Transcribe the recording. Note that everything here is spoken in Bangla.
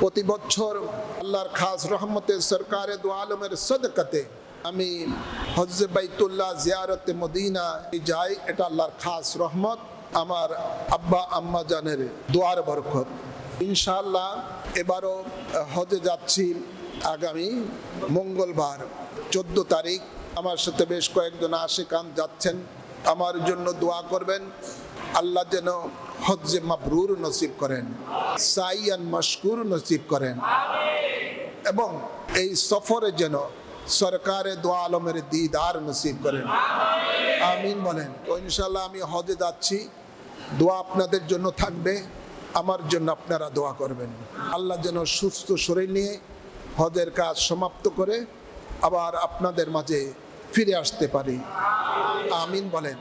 প্রতি বছর আল্লাহর খাস রহমতের সরকারে দু আলমের সদকাতে আমি হজে বাইতুল্লাহ জিয়ারতে মদিনা যাই, এটা আল্লাহর খাস রহমত, আমার আব্বা আম্মা জানের দোয়ার বরকত। ইনশাআল্লাহ এবারও হজে যাচ্ছি আগামী মঙ্গলবার, চোদ্দ তারিখ। আমার সাথে বেশ কয়েকজন আশেকান যাচ্ছেন। আমার জন্য দোয়া করবেন। আল্লাহ যেন হজ্জে মাবরুর নসিব করেন, সাইয়ান মশকুর নসিব করেন এবং এই সফরে যেন সরকারে দোয়া আলমের দিদার নসিব করেন। আমিন বলেন। তো ইনশাল্লাহ আমি হজে যাচ্ছি। দোয়া আপনাদের জন্য থাকবে। আমার জন্য আপনারা দোয়া করবেন। আল্লাহ যেন সুস্থ শরীর নিয়ে হজের কাজ সমাপ্ত করে আবার আপনাদের মাঝে ফিরে আসতে পারি। আমিন বলেন।